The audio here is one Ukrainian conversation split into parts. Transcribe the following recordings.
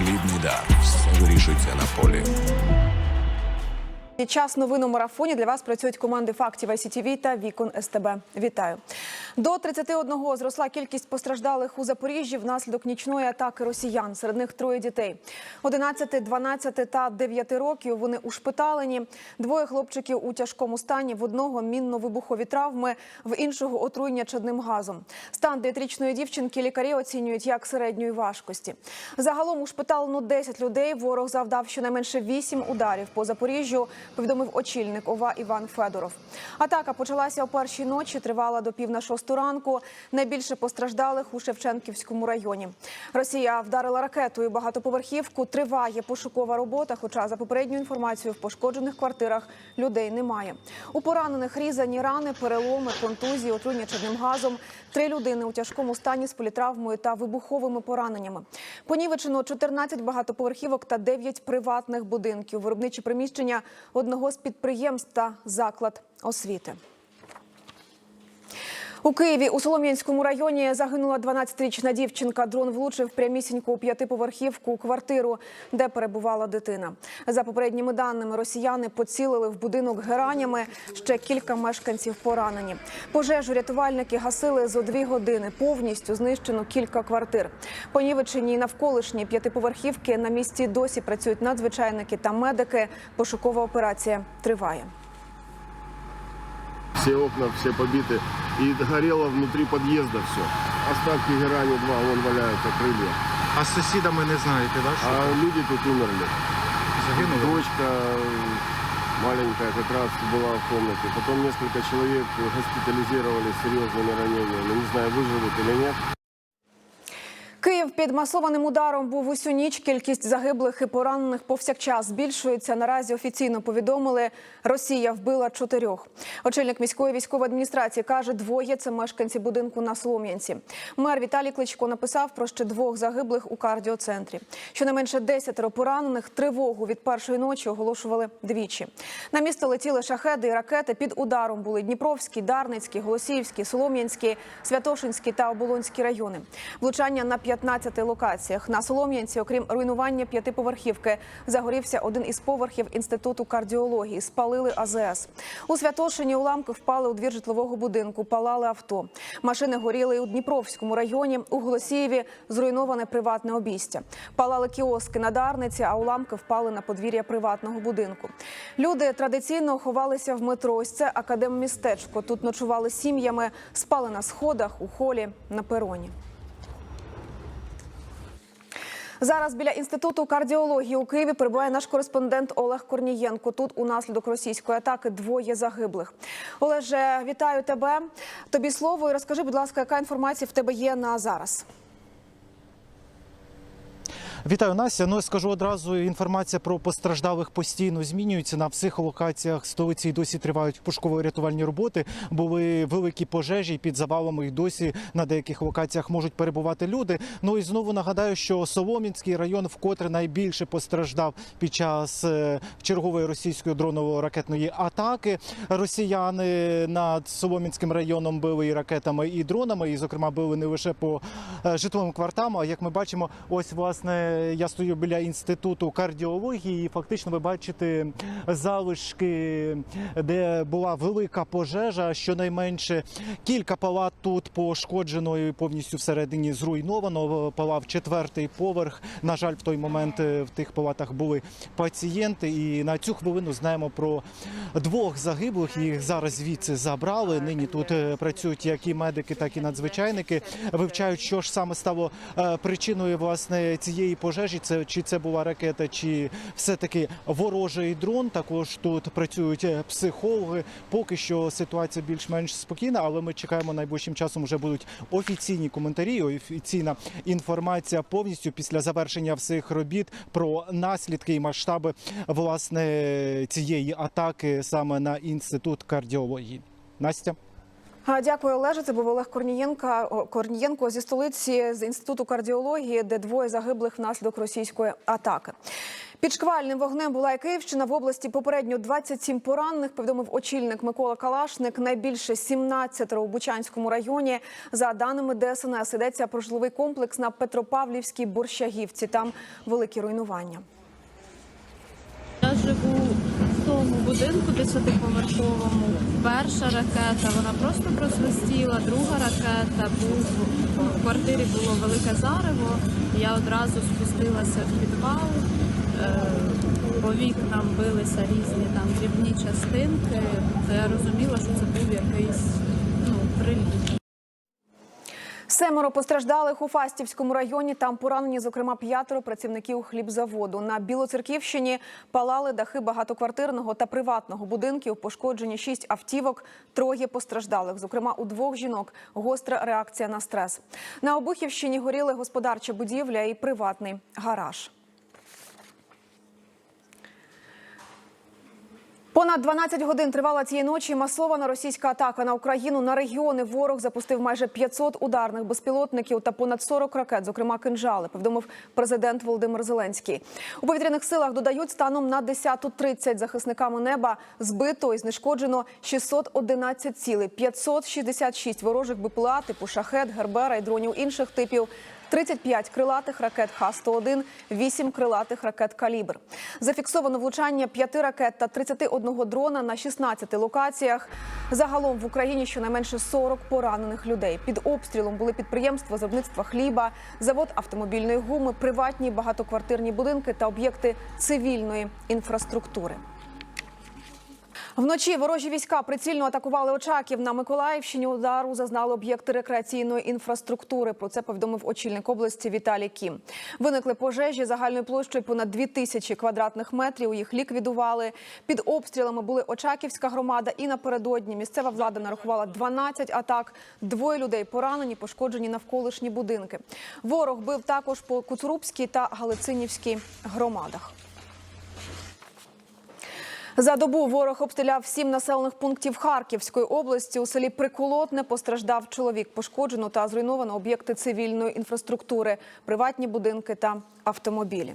Плідний дар. Все вирішується на полі. Під час новин у марафоні для вас працюють команди фактів ICTV та Вікон СТБ. Вітаю. До 31 зросла кількість постраждалих у Запоріжжі внаслідок нічної атаки росіян. Серед них троє дітей. 11, 12 та 9 років вони ушпиталені. Двоє хлопчиків у тяжкому стані. В одного мінно-вибухові травми, в іншого отруєння чадним газом. Стан дев'ятирічної дівчинки лікарі оцінюють як середньої важкості. Загалом ушпиталено 10 людей. Ворог завдав щонайменше 8 ударів по Запоріжжю повідомив очільник ОВА Іван Федоров. Атака почалася о першій ночі, тривала до пів на шосту ранку. Найбільше постраждалих у Шевченківському районі. Росія вдарила ракетою багатоповерхівку. Триває пошукова робота. Хоча за попередньою інформацією в пошкоджених квартирах людей немає. У поранених різані рани, переломи, контузії, отруєння чадним газом. Три людини у тяжкому стані з політравмою та вибуховими пораненнями. Понівечено 14 багатоповерхівок та 9 приватних будинків. Виробничі приміщення одного з підприємств та заклад освіти. У Києві у Солом'янському районі загинула 12-річна дівчинка. Дрон влучив прямісінько у п'ятиповерхівку квартиру, де перебувала дитина. За попередніми даними, росіяни поцілили в будинок геранями. Ще кілька мешканців поранені. Пожежу рятувальники гасили зо дві години. Повністю знищено кілька квартир. Понівечені навколишні п'ятиповерхівки на місці досі працюють надзвичайники та медики. Пошукова операція триває. Все окна, все побиты. И горело внутри подъезда все. Остатки герани два, вон валяются крылья. А з сусідами не знаєте, да, що А люди тут умерли. загинули? Дочка маленькая как раз была в комнате. Потом несколько человек госпитализировали с серьезными ранениями. Не знаю, выживут или нет. Київ під масованим ударом був усю ніч. Кількість загиблих і поранених повсякчас збільшується. Наразі офіційно повідомили, Росія вбила чотирьох. Очільник міської військової адміністрації каже, двоє це мешканці будинку на Солом'янці. Мер Віталій Кличко написав про ще двох загиблих у кардіоцентрі. Щонайменше десятеро поранених тривогу від першої ночі оголошували двічі. На місто летіли шахеди і ракети. Під ударом були Дніпровський, Дарницький, Голосіївський, Солом'янський, Святошинський та Оболонський райони. Влучання на 15 локаціях. На Солом'янці, окрім руйнування п'ятиповерхівки, загорівся один із поверхів інституту кардіології. Спалили АЗС. У Святошині уламки впали у двір житлового будинку. Палали авто. Машини горіли у Дніпровському районі. У Голосіїві зруйноване приватне обійстя. Палали кіоски на Дарниці, а уламки впали на подвір'я приватного будинку. Люди традиційно ховалися в метро. Ось це академмістечко. Тут ночували сім'ями, спали на сходах, у холі, на пероні. Зараз біля інституту кардіології у Києві перебуває наш кореспондент Олег Корнієнко. Тут унаслідок російської атаки двоє загиблих. Олеже, вітаю тебе. Тобі слово і розкажи, будь ласка, яка інформація в тебе є на зараз? Вітаю Настя. Ну скажу одразу. Інформація про постраждалих постійно змінюється на всіх локаціях столиці. і Досі тривають пошуково-рятувальні роботи. Були великі пожежі і під завалами. І досі на деяких локаціях можуть перебувати люди. Ну і знову нагадаю, що Солом'янський район вкотре найбільше постраждав під час е, чергової російської дроново-ракетної атаки. Росіяни над Солом'янським районом били і ракетами, і дронами. І, зокрема, били не лише по е, житловим кварталам. А як ми бачимо, ось власне я стою біля інституту кардіології. і Фактично, ви бачите залишки, де була велика пожежа. Щонайменше кілька палат тут пошкоджено і повністю всередині зруйновано. Палав четвертий поверх. На жаль, в той момент е, в тих палатах були пацієнти. І на цю хвилину знаємо про двох загиблих. Їх зараз звідси забрали. Нині тут е, працюють як і медики, так і надзвичайники. Вивчають, що ж саме стало е, причиною власне цієї пожежі. Це чи це була ракета, чи все таки ворожий дрон. Також тут працюють е, психологи. Поки що ситуація більш-менш спокійна, але ми чекаємо найближчим часом. Вже будуть офіційні коментарі, офіційна інформація повністю після завершення всіх робіт про наслідки і масштаби власне цієї атаки саме на інститут кардіології. Настя. Дякую, Олеже. Це був Олег Корнієнко, о, Корнієнко зі столиці з інституту кардіології, де двоє загиблих внаслідок російської атаки. Під шквальним вогнем була і Київщина в області. Попередньо 27 поранених. Повідомив очільник Микола Калашник. Найбільше 17 у Бучанському районі. За даними ДСНС, йдеться про житловий комплекс на Петропавлівській Борщагівці. Там великі руйнування. Я живу в тому будинку десятиповерховому. Перша ракета вона просто просвистіла, друга ракета був в квартирі було велике зарево. Я одразу спустилася в підвал. е, По вікнам билися різні там дрібні частинки. То я розуміла, що це був якийсь ну, приліт. Семеро постраждалих у Фастівському районі. Там поранені, зокрема, п'ятеро працівників хлібзаводу. На Білоцерківщині палали дахи багатоквартирного та приватного будинків. Пошкоджені шість автівок, троє постраждалих. Зокрема, у двох жінок гостра реакція на стрес. На Обухівщині горіли господарча будівля і приватний гараж. Понад 12 годин тривала цієї ночі масована російська атака на Україну. На регіони ворог запустив майже 500 ударних безпілотників та понад 40 ракет, зокрема кинжали. Повідомив президент Володимир Зеленський. У повітряних силах додають станом на 10.30 захисниками неба збито і знешкоджено 611 цілей, 566 ворожих БПЛА, типу шахет, гербера і дронів інших типів. 35 крилатих ракет Х-101, 8 крилатих ракет «Калібр». Зафіксовано влучання 5 ракет та 31 дрона на 16 локаціях. Загалом в Україні щонайменше 40 поранених людей. Під обстрілом були підприємства з хліба, завод автомобільної гуми, приватні багатоквартирні будинки та об'єкти цивільної інфраструктури. Вночі ворожі війська прицільно атакували Очаків. На Миколаївщині удару зазнали об'єкти рекреаційної інфраструктури. Про це повідомив очільник області Віталій Кім. Виникли пожежі загальною площею понад 2 тисячі квадратних метрів. Їх ліквідували. Під обстрілами були Очаківська громада. І напередодні місцева влада нарахувала 12 атак. Двоє людей поранені, пошкоджені навколишні будинки. Ворог бив також по Куцурубській та Галицинівській громадах. За добу ворог обстріляв сім населених пунктів Харківської області. У селі Приколотне постраждав чоловік. Пошкоджено та зруйновано об'єкти цивільної інфраструктури, приватні будинки та автомобілі.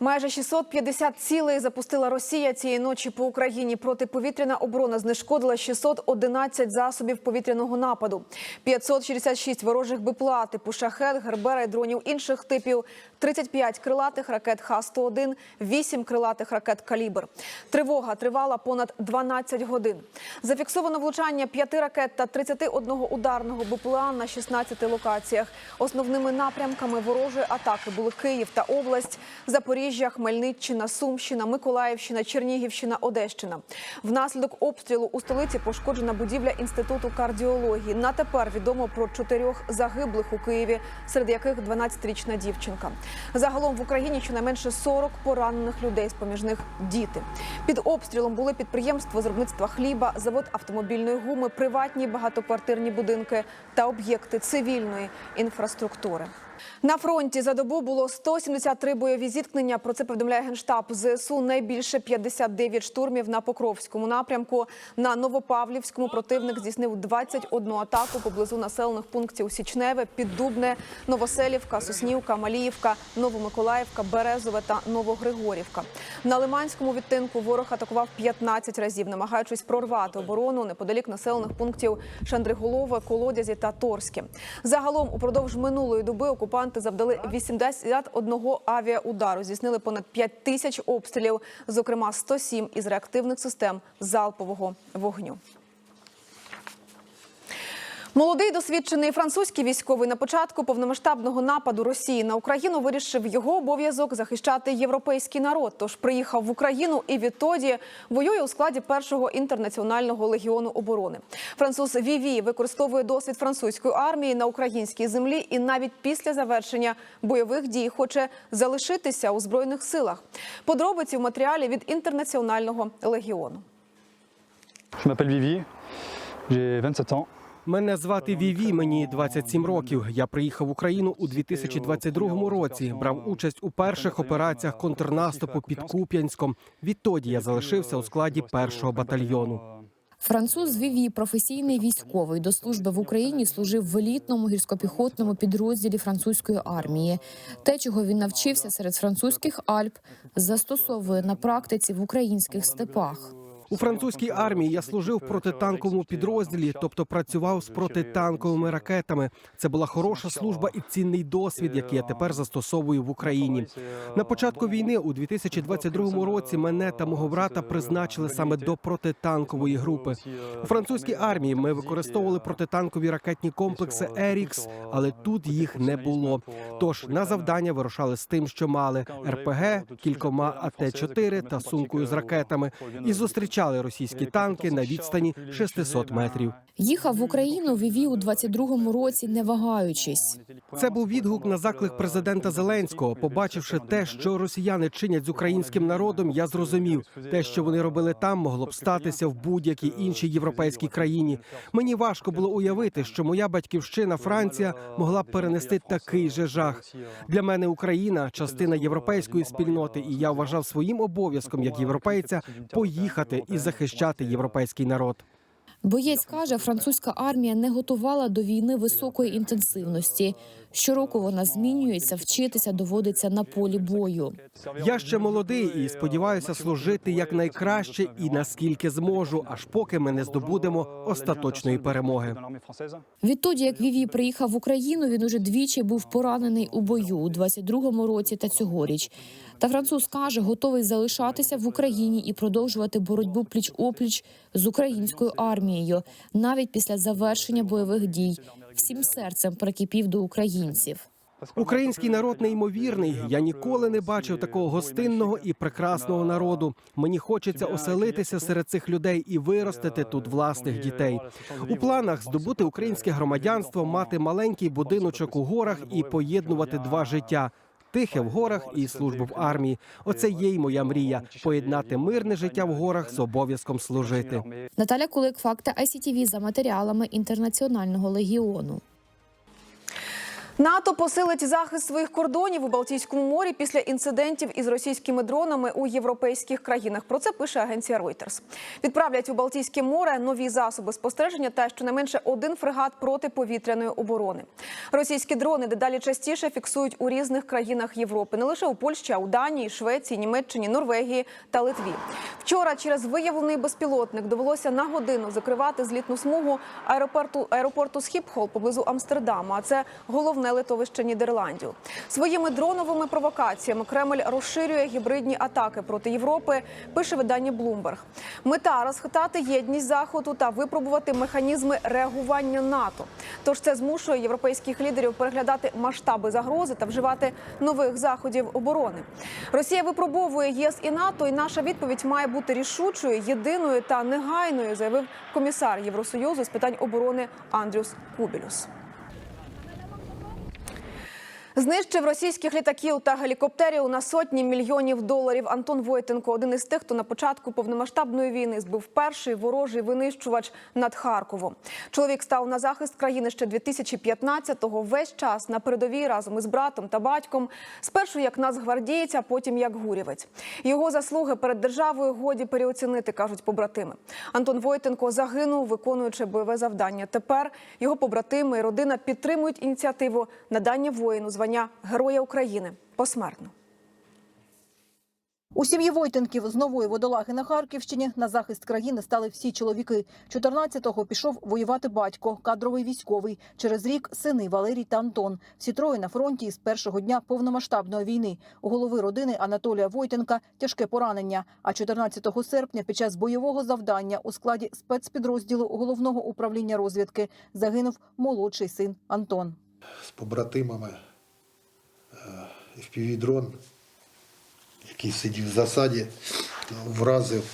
Майже 650 цілей запустила Росія цієї ночі по Україні. Протиповітряна оборона знешкодила 611 засобів повітряного нападу, 566 ворожих БПЛА, типу шахет, гербера і дронів інших типів, 35 крилатих ракет Х-101, 8 крилатих ракет «Калібр». Тривога тривала понад 12 годин. Зафіксовано влучання 5 ракет та 31 ударного БПЛА на 16 локаціях. Основними напрямками ворожої атаки були Київ та область, Запоріжжя, Хмельниччина, Сумщина, Миколаївщина, Чернігівщина, Одещина. Внаслідок обстрілу у столиці пошкоджена будівля інституту кардіології. На тепер відомо про чотирьох загиблих у Києві, серед яких 12-річна дівчинка. Загалом в Україні щонайменше 40 поранених людей, з поміж них діти. Під обстрілом були підприємства з виробництва хліба, завод автомобільної гуми, приватні багатоквартирні будинки та об'єкти цивільної інфраструктури. На фронті за добу було 173 бойові зіткнення. Про це повідомляє генштаб ЗСУ. Найбільше 59 штурмів на Покровському напрямку. На Новопавлівському противник здійснив 21 атаку поблизу населених пунктів Січневе, Піддубне, Новоселівка, Соснівка, Маліївка, Новомиколаївка, Березове та Новогригорівка. На Лиманському відтинку ворог атакував 15 разів, намагаючись прорвати оборону неподалік населених пунктів Шандриголове, Колодязі та Торське. Загалом упродовж минулої доби окупанти завдали 81 авіаудару, здійснили понад 5 тисяч обстрілів, зокрема 107 із реактивних систем залпового вогню. Молодий досвідчений французький військовий на початку повномасштабного нападу Росії на Україну вирішив його обов'язок захищати європейський народ. Тож приїхав в Україну і відтоді воює у складі першого інтернаціонального легіону оборони. Француз Віві використовує досвід французької армії на українській землі і навіть після завершення бойових дій хоче залишитися у збройних силах. Подробиці в матеріалі від інтернаціонального легіону. Je m'appelle Vivi, j'ai 27 ans. Мене звати Віві, мені 27 років. Я приїхав в Україну у 2022 році. Брав участь у перших операціях контрнаступу під Куп'янськом. Відтоді я залишився у складі першого батальйону. Француз Віві, професійний військовий до служби в Україні, служив в елітному гірськопіхотному підрозділі французької армії. Те, чого він навчився серед французьких Альп, застосовує на практиці в українських степах. У французькій армії я служив в протитанковому підрозділі, тобто працював з протитанковими ракетами. Це була хороша служба і цінний досвід, який я тепер застосовую в Україні. На початку війни у 2022 році мене та мого брата призначили саме до протитанкової групи. У французькій армії ми використовували протитанкові ракетні комплекси Ерікс, але тут їх не було. Тож на завдання вирушали з тим, що мали РПГ, кількома АТ-4 та сумкою з ракетами, і зустрічали російські танки на відстані 600 метрів. Їхав в Україну Віві у 22-му році, не вагаючись. Це був відгук на заклик президента Зеленського. Побачивши те, що росіяни чинять з українським народом, я зрозумів, те, що вони робили там, могло б статися в будь-якій іншій європейській країні. Мені важко було уявити, що моя батьківщина Франція могла б перенести такий же жах. Для мене Україна частина європейської спільноти, і я вважав своїм обов'язком як європейця поїхати і захищати європейський народ. Боєць каже, французька армія не готувала до війни високої інтенсивності. Щороку вона змінюється, вчитися доводиться на полі бою. Я ще молодий і сподіваюся служити якнайкраще і наскільки зможу, аж поки ми не здобудемо остаточної перемоги. Відтоді, як Віві приїхав в Україну, він уже двічі був поранений у бою у 22-му році та цьогоріч. Та француз каже, готовий залишатися в Україні і продовжувати боротьбу пліч опліч з українською армією, навіть після завершення бойових дій. Всім серцем прикипів до українців. Український народ неймовірний. Я ніколи не бачив такого гостинного і прекрасного народу. Мені хочеться оселитися серед цих людей і виростити тут власних дітей. У планах здобути українське громадянство, мати маленький будиночок у горах і поєднувати два життя. Тихе в горах і службу в армії. Оце є й моя мрія поєднати мирне життя в горах з обов'язком служити. Наталя Кулик, факти ICTV за матеріалами інтернаціонального легіону. НАТО посилить захист своїх кордонів у Балтійському морі після інцидентів із російськими дронами у європейських країнах. Про це пише агенція Reuters. Відправлять у Балтійське море нові засоби спостереження та щонайменше один фрегат протиповітряної оборони. Російські дрони дедалі частіше фіксують у різних країнах Європи, не лише у Польщі, а у Данії, Швеції, Німеччині, Норвегії та Литві. Вчора через виявлений безпілотник довелося на годину закривати злітну смугу аеропорту аеропорту Схіпхол поблизу Амстердаму. А це головне литовище Нідерландів. Своїми дроновими провокаціями Кремль розширює гібридні атаки проти Європи. Пише видання Bloomberg. Мета розхитати єдність заходу та випробувати механізми реагування НАТО. Тож це змушує європейських лідерів переглядати масштаби загрози та вживати нових заходів оборони. Росія випробовує ЄС і НАТО, і наша відповідь має бути рішучою, єдиною та негайною, заявив комісар Євросоюзу з питань оборони Андрюс Кубілюс. Знищив російських літаків та гелікоптерів на сотні мільйонів доларів. Антон Войтенко один із тих, хто на початку повномасштабної війни збив перший ворожий винищувач над Харковом. Чоловік став на захист країни ще 2015-го. Весь час на передовій разом із братом та батьком. Спершу як нацгвардієць, а потім як гурівець. Його заслуги перед державою годі переоцінити, кажуть побратими. Антон Войтенко загинув, виконуючи бойове завдання. Тепер його побратими і родина підтримують ініціативу надання воїну звання Героя України посмертно. У сім'ї Войтенків з нової водолаги на Харківщині на захист країни стали всі чоловіки. 14-го пішов воювати батько, кадровий військовий. Через рік сини Валерій та Антон. Всі троє на фронті із першого дня повномасштабної війни. У голови родини Анатолія Войтенка тяжке поранення. А 14 серпня під час бойового завдання у складі спецпідрозділу головного управління розвідки загинув молодший син Антон. з побратимами FPV-дрон, який сидів в засаді, вразив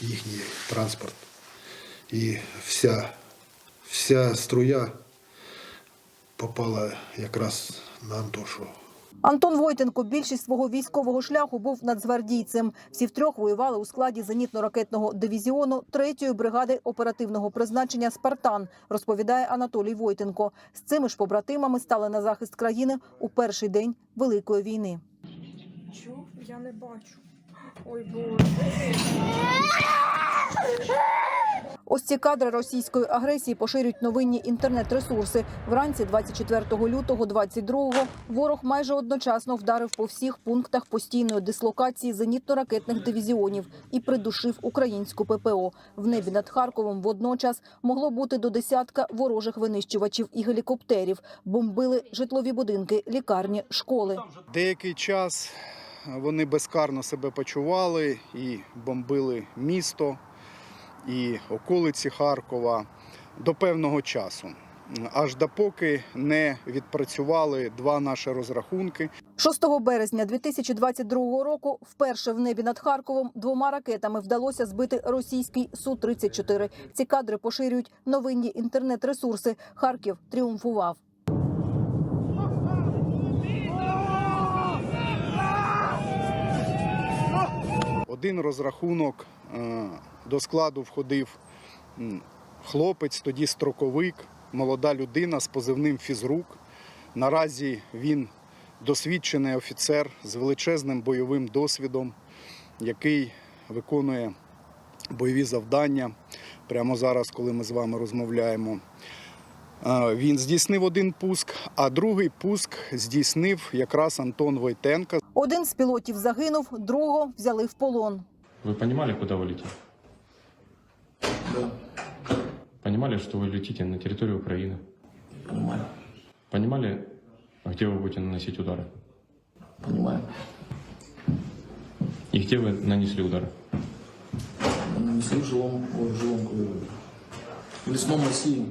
їхній транспорт. І вся, вся струя попала якраз на Антошу. Антон Войтенко більшість свого військового шляху був нацгвардійцем. Всі втрьох воювали у складі зенітно-ракетного дивізіону 3-ї бригади оперативного призначення Спартан, розповідає Анатолій Войтенко. З цими ж побратимами стали на захист країни у перший день Великої війни. Чого я не бачу? Ось ці кадри російської агресії поширюють новинні інтернет-ресурси. Вранці 24 лютого 22-го ворог майже одночасно вдарив по всіх пунктах постійної дислокації зенітно-ракетних дивізіонів і придушив українську ППО. В небі над Харковом водночас могло бути до десятка ворожих винищувачів і гелікоптерів. Бомбили житлові будинки, лікарні, школи. Деякий час вони безкарно себе почували і бомбили місто і околиці Харкова до певного часу. Аж допоки не відпрацювали два наші розрахунки. 6 березня 2022 року вперше в небі над Харковом двома ракетами вдалося збити російський Су-34. Ці кадри поширюють новинні інтернет-ресурси. Харків тріумфував. Один розрахунок е, до складу входив хлопець, тоді строковик, молода людина з позивним фізрук. Наразі він досвідчений офіцер з величезним бойовим досвідом, який виконує бойові завдання прямо зараз, коли ми з вами розмовляємо. Е, Він здійснив один пуск, а другий пуск здійснив якраз Антон Войтенко. Один з пілотів загинув, другого взяли в полон. Вы понимали, куда вы летите? Да. Понимали, что вы летите на территорию Украины? Понимаю, Понимали, где вы будете наносить удары? понимаю. И где вы нанесли удары? Мы нанесли в жилом, ой, в жилом, говорю, в лесном массиве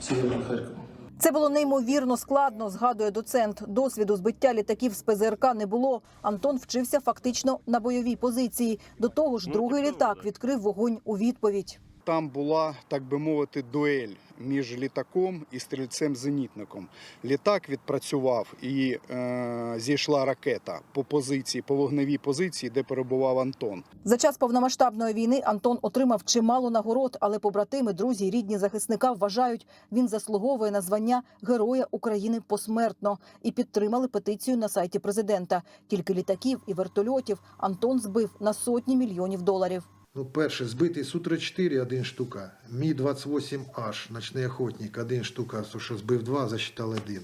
северного Харькова. Це було неймовірно складно, згадує доцент. Досвіду збиття літаків з ПЗРК не було. Антон вчився фактично на бойовій позиції. До того ж, другий літак відкрив вогонь у відповідь. Там була, так би мовити, дуель між літаком і стрільцем-зенітником. Літак відпрацював і е, зійшла ракета по позиції, по вогневій позиції, де перебував Антон. За час повномасштабної війни Антон отримав чимало нагород, але побратими, друзі, рідні захисника вважають, він заслуговує на звання Героя України посмертно і підтримали петицію на сайті президента. Тільки літаків і вертольотів Антон збив на сотні мільйонів доларів. Ну, перше, збитий Су-34 один штука, Мі-28H, ночний охотник, один штука, що збив два, засчитав один.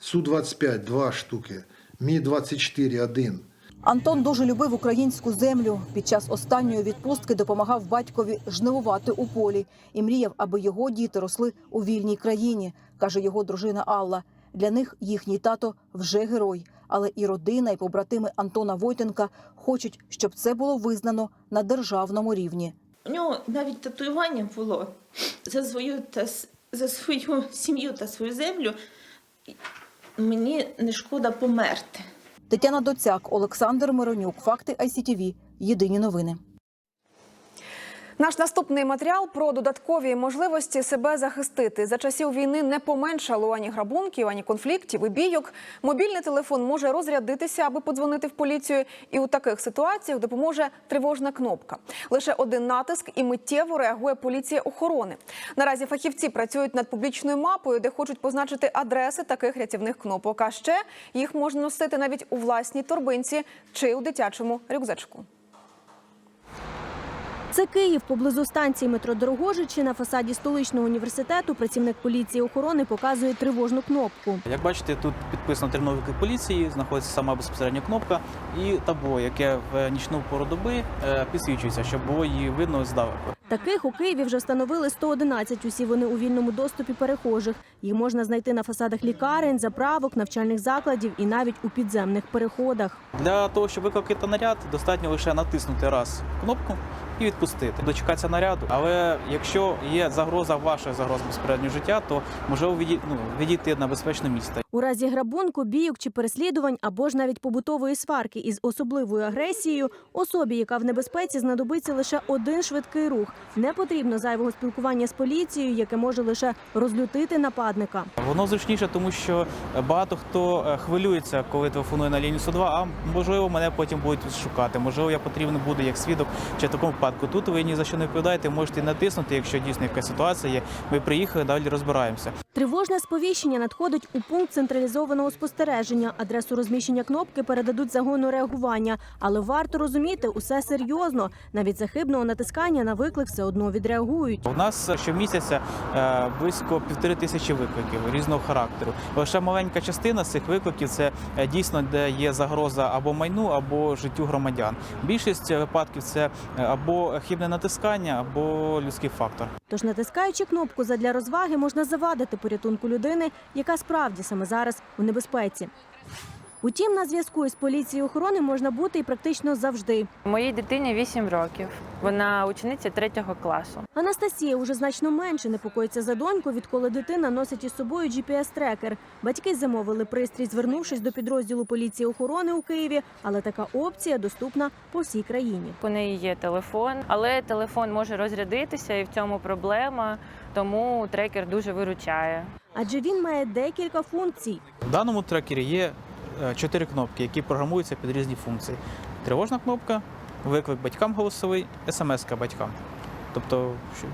Су-25, два штуки, Мі-24, один. Антон дуже любив українську землю. Під час останньої відпустки допомагав батькові жнивувати у полі і мріяв, аби його діти росли у вільній країні, каже його дружина Алла. Для них їхній тато вже герой, але і родина, і побратими Антона Войтенка хочуть, щоб це було визнано на державному рівні. У нього навіть татуювання було за свою та за свою сім'ю та свою землю. Мені не шкода померти. Тетяна Доцяк, Олександр Миронюк. Факти ICTV. Єдині новини. Наш наступний матеріал про додаткові можливості себе захистити. За часів війни не поменшало ані грабунків, ані конфліктів і бійок. Мобільний телефон може розрядитися, аби подзвонити в поліцію. І у таких ситуаціях допоможе тривожна кнопка. Лише один натиск і миттєво реагує поліція охорони. Наразі фахівці працюють над публічною мапою, де хочуть позначити адреси таких рятівних кнопок. А ще їх можна носити навіть у власній торбинці чи у дитячому рюкзачку. Це Київ поблизу станції метро Дорогожичі на фасаді столичного університету. Працівник поліції охорони показує тривожну кнопку. Як бачите, тут підписано терновики поліції, знаходиться сама безпосередня кнопка і табло, яке в нічну пору доби е, підсвічується, щоб було її видно здалеку. Таких у Києві вже встановили 111. Усі вони у вільному доступі перехожих. Їх можна знайти на фасадах лікарень, заправок, навчальних закладів і навіть у підземних переходах. Для того, щоб викликати наряд, достатньо лише натиснути раз кнопку і відпустити, дочекатися наряду. Але якщо є загроза ваша загроза безпереднього життя, то можливо ну, відійти на безпечне місце. У разі грабунку, бійок чи переслідувань або ж навіть побутової сварки із особливою агресією, особі, яка в небезпеці, знадобиться лише один швидкий рух. Не потрібно зайвого спілкування з поліцією, яке може лише розлютити нападника. Воно зручніше, тому що багато хто е, хвилюється, коли телефонує на лінію 102, а можливо мене потім будуть шукати. Можливо, я потрібен буду як свідок чи в такому випадку. Тут ви ні за що не відповідаєте, можете натиснути, якщо дійсно якась ситуація є. Ми приїхали, далі розбираємося. Тривожне сповіщення надходить у пункт централізованого спостереження. Адресу розміщення кнопки передадуть загону реагування. Але варто розуміти, усе серйозно. Навіть за хибного натискання на виклик все одно відреагують. У нас щомісяця е, близько півтори тисячі викликів різного характеру. Лише маленька частина з цих викликів це е, дійсно де є загроза або майну, або життю громадян. Більшість випадків це е, або хибне натискання, або людський фактор. Тож, натискаючи кнопку задля розваги, можна завадити порятунку людини, яка справді саме зараз у небезпеці. Утім, на зв'язку із поліцією охорони можна бути і практично завжди. Моїй дитині 8 років. Вона учениця третього класу. Анастасія уже значно менше непокоїться за доньку, відколи дитина носить із собою GPS-трекер. Батьки замовили пристрій, звернувшись до підрозділу поліції охорони у Києві, але така опція доступна по всій країні. У неї є телефон, але телефон може розрядитися, і в цьому проблема. Тому трекер дуже виручає. Адже він має декілька функцій. В даному трекері є чотири кнопки, які програмуються під різні функції: тривожна кнопка, виклик батькам голосовий, смс-ка батькам. Тобто,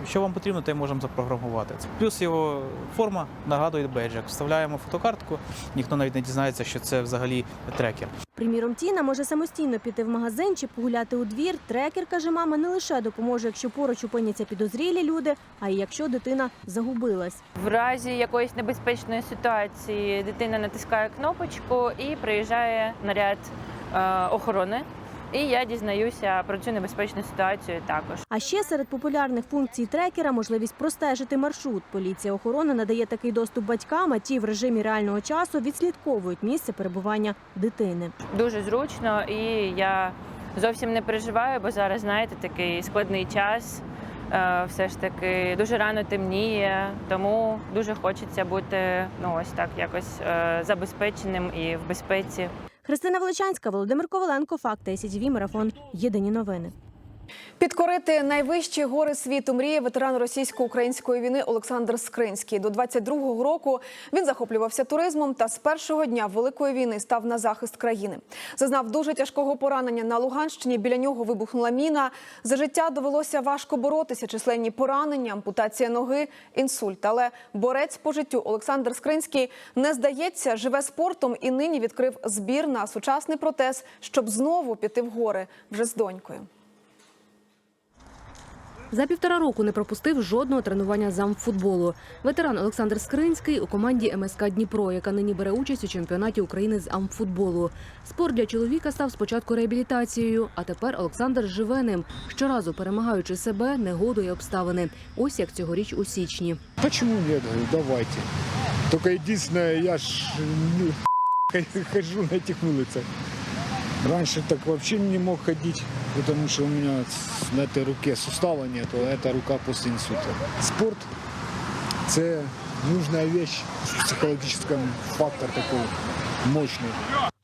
що- вам потрібно, те можемо запрограмувати. Плюс його форма нагадує бейджик. Вставляємо фотокартку, ніхто навіть не дізнається, що це взагалі трекер. Приміром, Тіна може самостійно піти в магазин чи погуляти у двір. Трекер, каже мама, не лише допоможе, якщо поруч опиняться підозрілі люди, а й якщо дитина загубилась. В разі якоїсь небезпечної ситуації дитина натискає кнопочку і приїжджає наряд е, охорони. І я дізнаюся про цю небезпечну ситуацію також. А ще серед популярних функцій трекера можливість простежити маршрут. Поліція охорони надає такий доступ батькам, а ті в режимі реального часу відслідковують місце перебування дитини. Дуже зручно, і я зовсім не переживаю, бо зараз, знаєте, такий складний час. Е, Все ж таки дуже рано темніє, тому дуже хочеться бути ну ось так якось е, забезпеченим і в безпеці. Христина Величанська, Володимир Коваленко, Факти СІТВ, Марафон. Єдині новини. Підкорити найвищі гори світу мріє ветеран російсько-української війни Олександр Скринський. До 22-го року він захоплювався туризмом та з першого дня великої війни став на захист країни. Зазнав дуже тяжкого поранення на Луганщині. Біля нього вибухнула міна. За життя довелося важко боротися. Численні поранення, ампутація ноги, інсульт. Але борець по життю Олександр Скринський не здається, живе спортом і нині відкрив збір на сучасний протез, щоб знову піти в гори вже з донькою. За півтора року не пропустив жодного тренування замфутболу. Ветеран Олександр Скринський у команді МСК Дніпро, яка нині бере участь у чемпіонаті України з амфутболу. Спорт для чоловіка став спочатку реабілітацією, а тепер Олександр живе ним, щоразу перемагаючи себе, негоду і обставини. Ось як цьогоріч у січні. Почему нет? Давайте. Только единственное, я ж ну, хожу на этих улицах. Раньше так вообще не мог ходить, потому что у меня с- на этой руке сустава нету, а эта рука после инсульта. Спорт – це нужная вещь, психологический фактор такой мощный.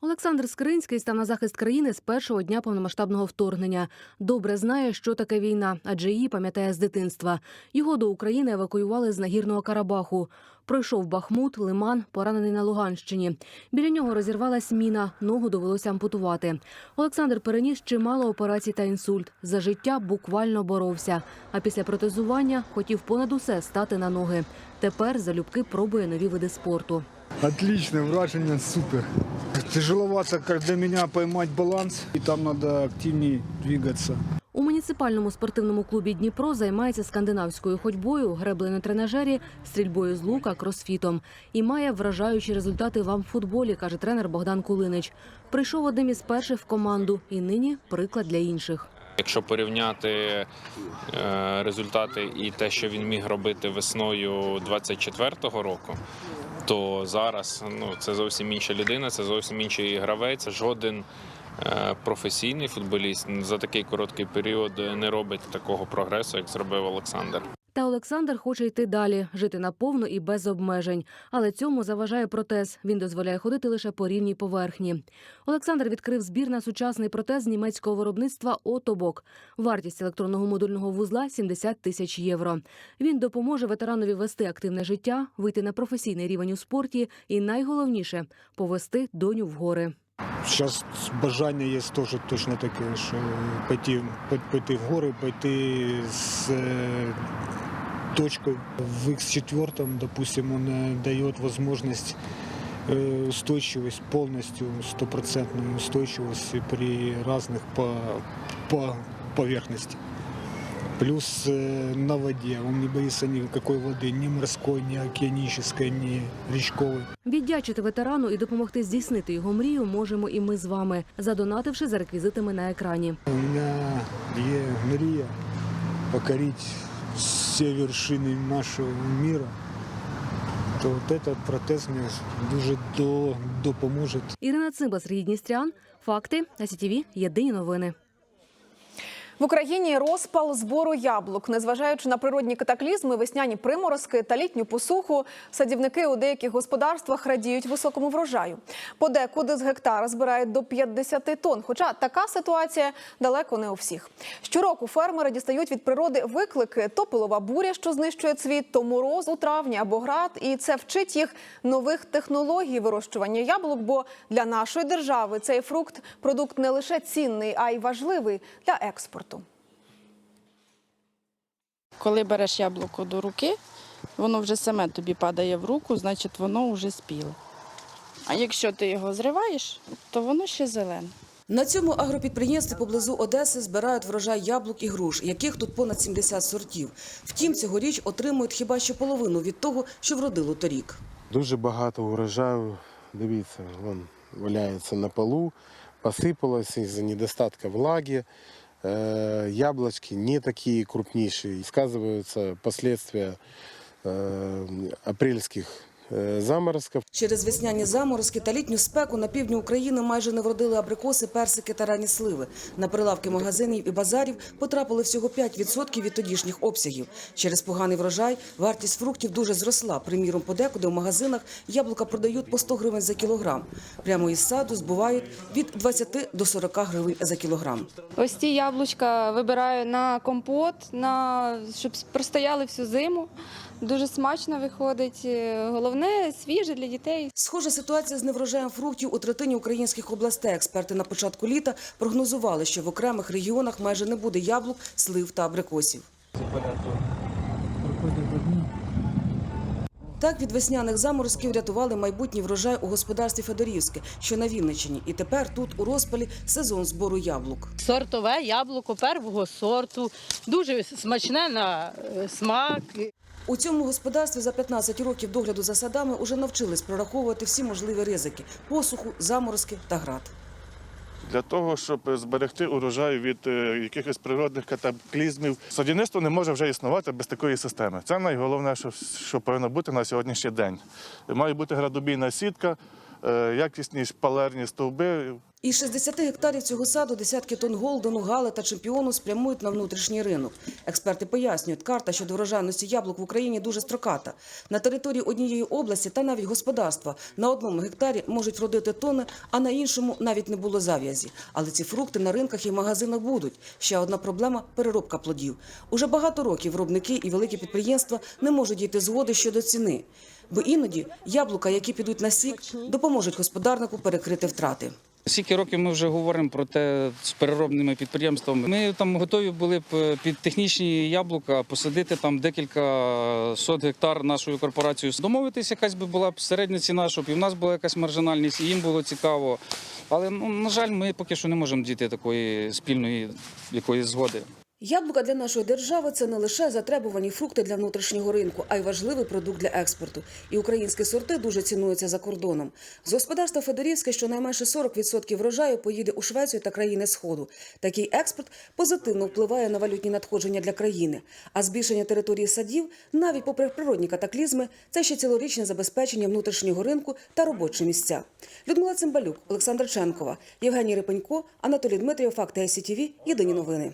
Олександр Скринський став на захист країни з першого дня повномасштабного вторгнення. Добре знає, що таке війна, адже її пам'ятає з дитинства. Його до України евакуювали з нагірного Карабаху. Пройшов Бахмут, Лиман, поранений на Луганщині. Біля нього розірвалась міна, ногу довелося ампутувати. Олександр переніс чимало операцій та інсульт. За життя буквально боровся. А після протезування хотів понад усе стати на ноги. Тепер залюбки пробує нові види спорту. Отлично, вражение супер. Тяжеловато, как для меня поймать баланс, и там надо активнее двигаться. У муніципальному спортивному клубі Дніпро займається скандинавською ходьбою, греблею на тренажері, стрільбою з лука, кросфітом і має вражаючі результати в амфутболі, каже тренер Богдан Кулинич. Прийшов одним із перших в команду і нині приклад для інших. Якщо порівняти е, результати і те, що він міг робити весною 24-го року, то зараз ну це зовсім інша людина, це зовсім інший гравець. Жоден професійний футболіст за такий короткий період не робить такого прогресу, як зробив Олександр. Та Олександр хоче йти далі, жити наповно і без обмежень. Але цьому заважає протез. Він дозволяє ходити лише по рівній поверхні. Олександр відкрив збір на сучасний протез німецького виробництва Отобок. Вартість електронного модульного вузла 70 тисяч євро. Він допоможе ветеранові вести активне життя, вийти на професійний рівень у спорті і найголовніше повести доню в гори. Зараз бажання є теж точно таке, що пойти, пойти в гори, пойти з е, точкой. В X4, допустим, он э, дает возможность э, устойчивость, полностью стопроцентную устойчивость при разных по, по поверхности. Плюс э, на воде. Он не боится никакой воды, ни морской, ни океанической, ни речковой. Віддячити ветерану і допомогти здійснити його мрію можемо і ми з вами, задонативши за реквізитами на екрані. У меня є мрія покорить все вершини нашого мира. То вот этот протез мне дуже до, допоможе. Ірина Цимба, Сергій Дністрян. Факти на СІТІВІ. Єдині новини. В Україні розпал збору яблук. Незважаючи на природні катаклізми, весняні приморозки та літню посуху, садівники у деяких господарствах радіють високому врожаю. Подекуди з гектара збирають до 50 тонн. Хоча така ситуація далеко не у всіх. Щороку фермери дістають від природи виклики: то пилова буря, що знищує цвіт, то мороз у травні або град. І це вчить їх нових технологій вирощування яблук. Бо для нашої держави цей фрукт продукт не лише цінний, а й важливий для експорту. Коли береш яблуко до руки, воно вже саме тобі падає в руку, значить воно вже спіле. А якщо ти його зриваєш, то воно ще зелене. На цьому агропідприємстві поблизу Одеси збирають врожай яблук і груш, яких тут понад 70 сортів. Втім, цьогоріч отримують хіба що половину від того, що вродило торік. Дуже багато урожаю. Дивіться, вон валяється на полу, посипалося із-за недостатку влаги. Э, Яблочки не такі крупніші. Сказуються последствия э, апрельських э, заморозків. Через весняні заморозки та літню спеку на півдні України майже не вродили абрикоси, персики та ранні сливи. На прилавки магазинів і базарів потрапили всього 5% від тодішніх обсягів. Через поганий врожай вартість фруктів дуже зросла. Приміром, подекуди в магазинах яблука продають по 100 гривень за кілограм. Прямо із саду збувають від 20 до 40 гривень за кілограм. Ось ці яблучка вибираю на компот, на щоб простояли всю зиму. Дуже смачно виходить. Е, Головне свіже для дітей. Схожа ситуація з неврожаєм фруктів у третині українських областей. Експерти на початку літа прогнозували, що в окремих регіонах майже не буде яблук, слив та абрикосів. Так від весняних заморозків рятували майбутній врожай у господарстві Федорівське, що на Вінниччині. І тепер тут у розпалі сезон збору яблук. Сортове яблуко первого сорту, дуже смачне на е, смак. У цьому господарстві за 15 років догляду за садами уже навчились прораховувати всі можливі ризики – посуху, заморозки та град. Для того, щоб зберегти урожай від е, якихось природних катаклізмів, садівництво не може вже існувати без такої системи. Це найголовніше, що, що повинно бути на сьогоднішній день. Має бути градобійна сітка, е, якісні шпалерні стовби. Із 60 гектарів цього саду десятки тонн голдену, гали та чемпіону спрямують на внутрішній ринок. Експерти пояснюють, карта щодо врожайності яблук в Україні дуже строката. На території однієї області та навіть господарства на одному гектарі можуть вродити тонни, а на іншому навіть не було зав'язі. Але ці фрукти на ринках і магазинах будуть. Ще одна проблема – переробка плодів. Уже багато років виробники і великі підприємства не можуть дійти згоди щодо ціни. Бо іноді яблука, які підуть на сік, допоможуть господарнику перекрити втрати. Скільки років ми вже говоримо про те з переробними підприємствами. Ми там готові були б е, під технічні яблука посадити там декілька сот гектар нашою корпорацією. Домовитися, якась би була б середня ціна, щоб і в нас була якась маржинальність, і їм було цікаво. Але ну на жаль, ми поки що не можемо дійти такої спільної якоїсь згоди. Яблука для нашої держави це не лише затребувані фрукти для внутрішнього ринку, а й важливий продукт для експорту. І українські сорти дуже цінуються за кордоном. З господарства Федорівське щонайменше 40% врожаю поїде у Швецію та країни Сходу. Такий експорт позитивно впливає на валютні надходження для країни. А збільшення території садів, навіть попри природні катаклізми, це ще цілорічне забезпечення внутрішнього ринку та робочі місця. Людмила Цимбалюк, Олександр Ченкова, Євгеній Рипенько, Анатолій Дмитрів, Факти СІТВ. Єдині новини.